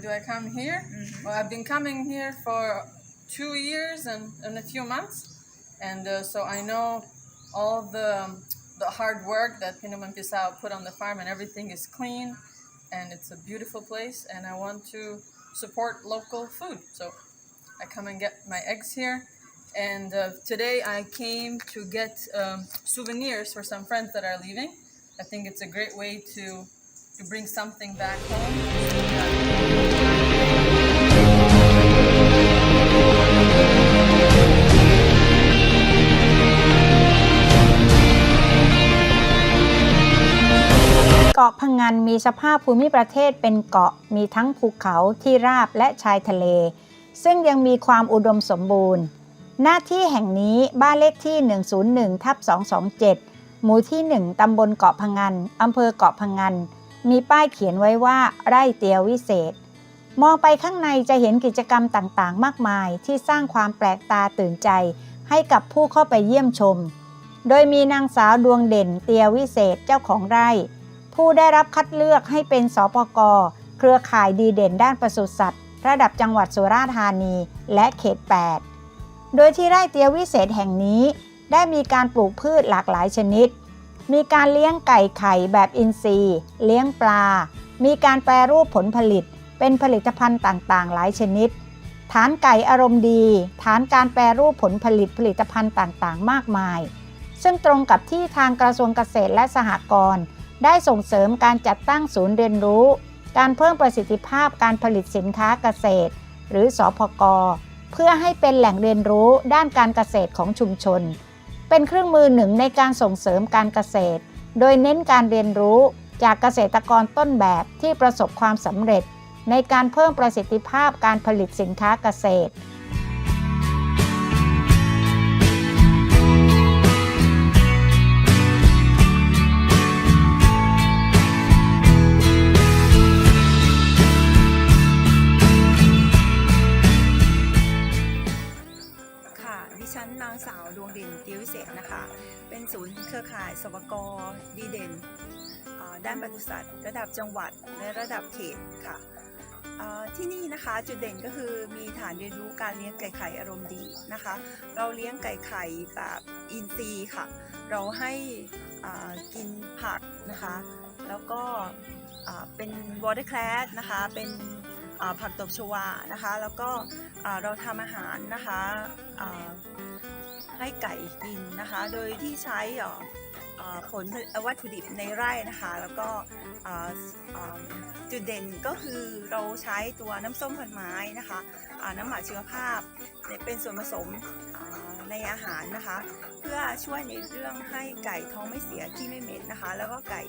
do I come here? Well, I've been coming here for two years and, and a few months, and uh, so I know all the the hard work that Pinuman Pisao put on the farm, and everything is clean, and it's a beautiful place, and I want to support local food. So I come and get my eggs here. And uh, today I came to get um, souvenirs for some friends that are leaving. I think it's a great way to to bring something back home. เกาะพังงานมีสภาพภูมิประเทศเป็นเกาะมีทั้งภูเขาที่ราบและชายทะเล ซึ่งยังมีความอุดมสมบูรณ์ หน้าที่แห่งนี้บ้านเลขที่ 101ทับ227 หมู่ที่ 1 ตำบลเกาะพังงานอำเภอเกาะพังงาน มีป้ายเขียนไว้ว่า ไร่เตียววิเศษ มองไปข้างในจะเห็นกิจกรรมต่างๆ มากมายที่สร้างความแปลกตาตื่นใจ ให้กับผู้เข้าไปเยี่ยมชม โดยมีนางสาวดวงเด่นเตียววิเศษเจ้าของไร่ ผู้ได้รับคัดเลือกให้เป็นสปกเครือข่ายดีเด่นด้านปศุสัตว์ ระดับจังหวัดสุราษฎร์ธานีและเขต 8 โดยที่ไร่เตียววิเศษแห่งนี้ได้มีการปลูกพืชหลากหลายชนิด มีการเลี้ยงไก่ไข่แบบอินทรีย์ เลี้ยงปลา มีการแปรรูปผลผลิต เป็นผลิตภัณฑ์ต่างๆ หลายชนิด ฐานไก่อารมณ์ดี ฐานการแปรรูปผลผลิตผลิตภัณฑ์ต่างๆ มากมาย ซึ่งตรงกับที่ทางกระทรวงเกษตรและสหกรณ์ได้ส่งเสริมการจัดตั้งศูนย์เรียนรู้ การเพิ่มประสิทธิภาพการผลิตสินค้าเกษตร หรือสอพกเพื่อให้เป็นแหล่งเรียนรู้ด้านการเกษตรของชุมชน เป็นเครื่องมือหนึ่งในการส่งเสริมการเกษตร โดยเน้นการเรียนรู้จากเกษตรกรต้นแบบที่ประสบความสำเร็จ ในการเพิ่มประสิทธิภาพการผลิตสินค้าเกษตร กดีเด่นด้านปศุสัตว์ระดับจังหวัดและระดับเขตค่ะที่นี่นะคะจุดเด่นก็คือมีฐานเรียนรู้การเลี้ยงไก่ไข่อารมณ์ดีนะคะ เราเลี้ยงไก่ไข่แบบอินทรีย์ค่ะ เราให้กินผักนะคะ แล้วก็เป็นวอเตอร์แคลสนะคะ เป็นผักตบชวานะคะ แล้วก็เราทำอาหารนะคะให้ไก่กินนะคะ โดยที่ใช้อ่าอ่า ผลวัตถุดิบในไร่นะคะ แล้วก็จุดเด่นก็คือเราใช้ตัวน้ำส้มพันไม้นะคะน้ำหมักชีวภาพเป็นส่วนผสม ในอาหารนะคะ เพื่อช่วยในเรื่องให้ไก่ท้องไม่เสียขี้ไม่เหม็นนะคะ แล้วก็ไก่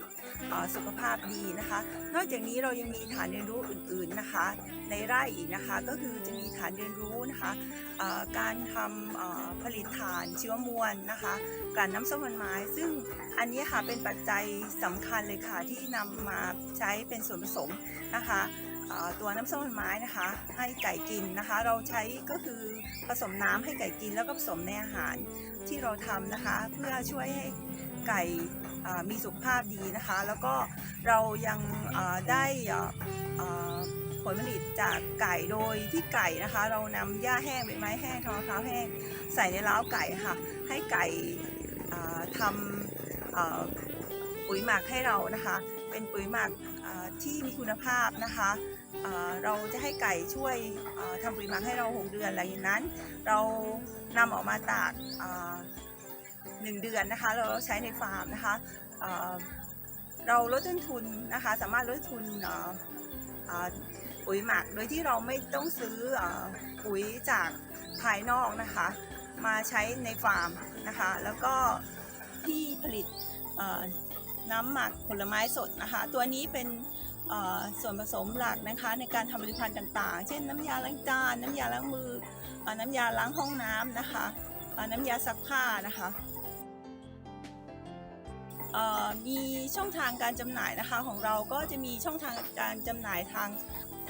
สุขภาพดีนะคะ นอกจากนี้เรายังมีฐานเรียนรู้อื่นๆนะคะ ในไร่อีกนะคะก็คือจะมีฐานเรียนรู้นะคะการทำผลิตถ่านชีวมวลนะคะการน้ำส้มมันไม้ ซึ่งอันนี้ค่ะเป็นปัจจัยสำคัญเลยค่ะที่นำมาใช้เป็นส่วนผสมนะคะ ตัวน้ำส้มไม้นะคะ ให้ไก่กินนะคะ เราใช้ก็คือผสมน้ำให้ไก่กินแล้วก็ผสมในอาหารที่เราทำนะคะ เพื่อช่วยให้ไก่มีสุขภาพดีนะคะ แล้วก็เรายังได้ผลผลิตจากไก่โดยที่ไก่นะคะ เรานำหญ้าแห้งใบไม้แห้งทองมะพร้าแห้งใส่ในเล้าไก่ค่ะ ให้ไก่ทำปุ๋ยหมักให้เรานะคะ เป็นปุ๋ยหมัก ที่มีคุณภาพนะคะเราจะให้ไก่ช่วยอ่าทำปุ๋ยหมักให้เรา 6 เดือนหลังจากนั้น เรานำออกมาตากหนึ่งเดือนนะคะ เราใช้ในฟาร์มนะคะเราลดต้นทุนนะคะ สามารถลดทุนปุ๋ยหมักโดยที่เราไม่ต้องซื้อปุ๋ยจากภายนอกนะคะ มาใช้ในฟาร์มนะคะ แล้วก็ที่ผลิต น้ำหมักผลไม้สดนะคะ ตัวนี้เป็นส่วนผสมหลักนะคะ ในการทำผลิตภัณฑ์ต่าง ๆ เช่นน้ำยาล้างจานน้ำยาล้างมืออน้ำยาล้างห้องน้ำนะคะน้ำยาซักผ้านะคะมีช่องทางการจำหน่ายนะคะของเราก็จะมีช่องทางการจำหน่ายทาง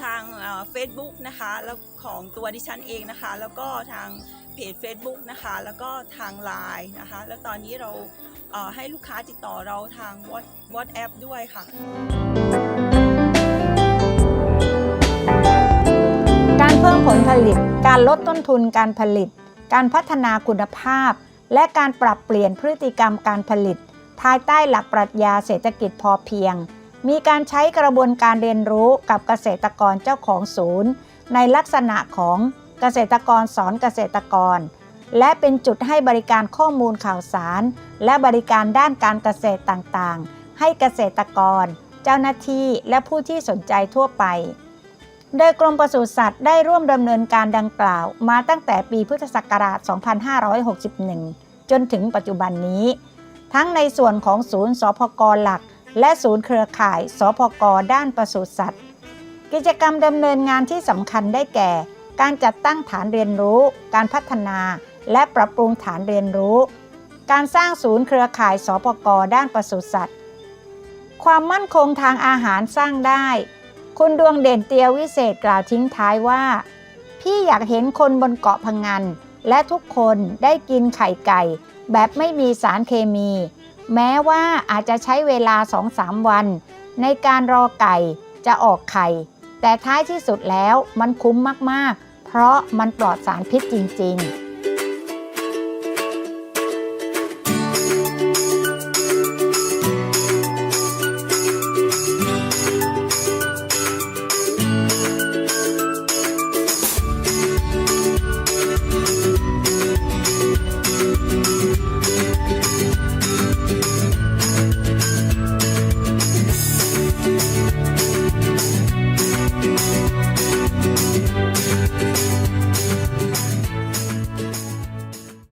ทางเฟซบุ๊กนะคะแล้วของตัวดิฉันเองนะคะ แล้วก็ทาง เพจ Facebook นะคะ แล้วก็ทาง Line นะคะ แล้วตอนนี้เราเอ่อให้ลูกค้าติดต่อเราทาง WhatsApp ด้วยค่ะลิต การลดต้นทุนการผลิต การพัฒนาคุณภาพ และการปรับเปลี่ยนพฤติกรรมการผลิต ภายใต้หลักปรัชญาเศรษฐกิจพอเพียง มีการใช้กระบวนการเรียนรู้กับเกษตรกรเจ้าของศูนย์ ในลักษณะของ เกษตรกรสอนเกษตรกร และเป็นจุดให้บริการข้อมูลข่าวสาร และบริการด้านการเกษตรต่างๆ ให้เกษตรกร เจ้าหน้าที่และผู้ที่สนใจทั่วไป โดยกรมปศุสัตว์ได้ร่วมดำเนินการดังกล่าว มาตั้งแต่ปีพุทธศักราช 2561 จนถึงปัจจุบันนี้ ทั้งในส่วนของศูนย์สพกหลัก และศูนย์เครือข่ายสพกด้านปศุสัตว์กิจกรรมดำเนินงานที่สำคัญได้แก่ การจัดตั้งฐานเรียนรู้ การพัฒนาและปรับปรุงฐานเรียนรู้ การสร้างศูนย์เครือข่ายสพกด้านปศุสัตว์ ความมั่นคงทางอาหารสร้างได้ คุณดวงเด่นเตียววิเศษกล่าวทิ้งท้ายว่า พี่อยากเห็นคนบนเกาะพังงนและทุกคนได้กินไข่ไก่ แบบไม่มีสารเคมี แม้ว่าอาจจะใช้เวลา2-3วัน ในการรอไก่จะออกไข่ แต่ท้ายที่สุดแล้วมันคุ้มมาก ๆ เพราะมันปลอดสารพิษจริง ๆ